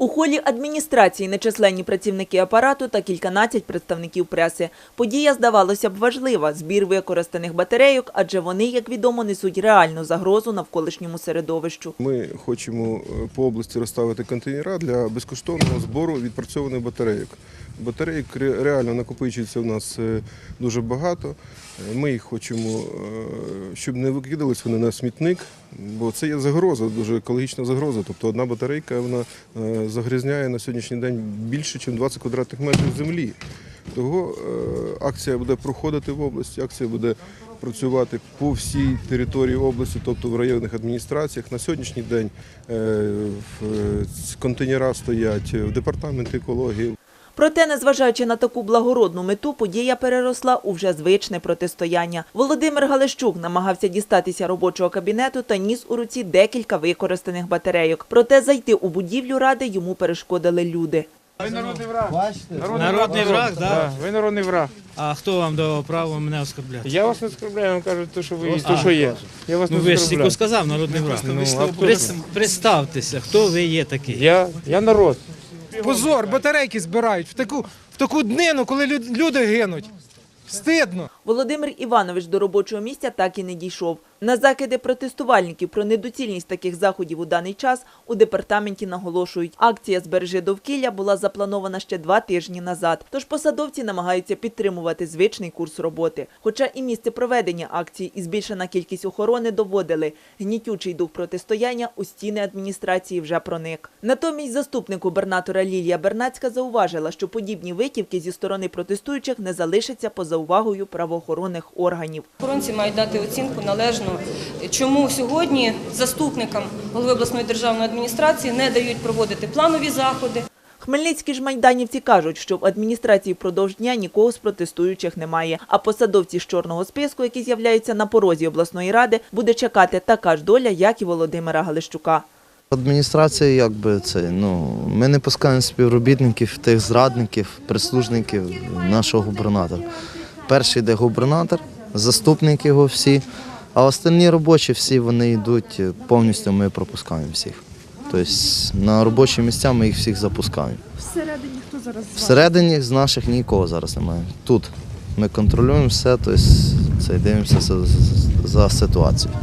У холі адміністрації нечисленні працівники апарату та кільканадцять представників преси. Подія, здавалося б, важлива – збір використаних батарейок, адже вони, як відомо, несуть реальну загрозу навколишньому середовищу. Ми хочемо е, по області розставити контейнера для безкоштовного збору відпрацьованих батарейок. Батарейок ре- реально накопичується у нас е, дуже багато. Е, Ми їх хочемо, щоб не викидались вони на смітник, бо це є загроза, дуже екологічна загроза. Тобто одна батарейка вона загрізняє на сьогоднішній день більше, ніж 20 квадратних метрів землі. Того е, акція буде проходити в області, акція буде працювати по всій території області, тобто в районних адміністраціях. На сьогоднішній день е, е, контейнера стоять в департаменті екології, Проте, незважаючи на таку благородну мету, подія переросла у вже звичне протистояння. Володимир Галищук намагався дістатися робочого кабінету та ніс у руці декілька використаних батарейок. Проте зайти у будівлю ради йому перешкодили люди. Ви народний враг. Бачите? Народний, враг, да? Да, ви народний враг. А хто вам дав право мене оскорбляти? Я вас не оскорбляю, вам кажу те, що ви, А. то, що є. Я вас Ну не ви ж тільки сказав народний враг. Ну, Представтеся, хто ви є такий. Я, я народ. Позор, батарейки збирають в таку, в таку днину, коли люди гинуть. Стидно. Володимир Іванович до робочого місця так і не дійшов. На закиди протестувальників про недоцільність таких заходів у даний час у департаменті наголошують. Акція «Збережи довкілля» була запланована ще два тижні назад. Тож посадовці намагаються підтримувати звичний курс роботи. Хоча і місце проведення акції і збільшена кількість охорони доводили. Гнітючий дух протистояння у стіни адміністрації вже проник. Натомість заступник губернатора Лілія Бернацька зауважила, що подібні витівки зі сторони протестуючих не залишаться поза увагою правоохоронних органів. Охоронці мають дати оцінку належну, чому сьогодні заступникам голови обласної державної адміністрації не дають проводити планові заходи. Хмельницькі ж майданівці кажуть, що в адміністрації впродовж дня нікого з протестуючих немає. А посадовці з чорного списку, які з'являються на порозі обласної ради, буде чекати така ж доля, як і Володимира Галищука. Адміністрація, якби це, ну, ми не пускаємо співробітників, тих зрадників, прислужників нашого губернатора. Перший йде губернатор, заступник його всі, а остальні робочі всі вони йдуть е, повністю, ми пропускаємо всіх. Тобто на робочі місця ми їх всіх запускаємо. Всередині хто зараз з вами? Всередині з наших нікого зараз немає. Тут ми контролюємо все, тобто це дивимося за, за ситуацією.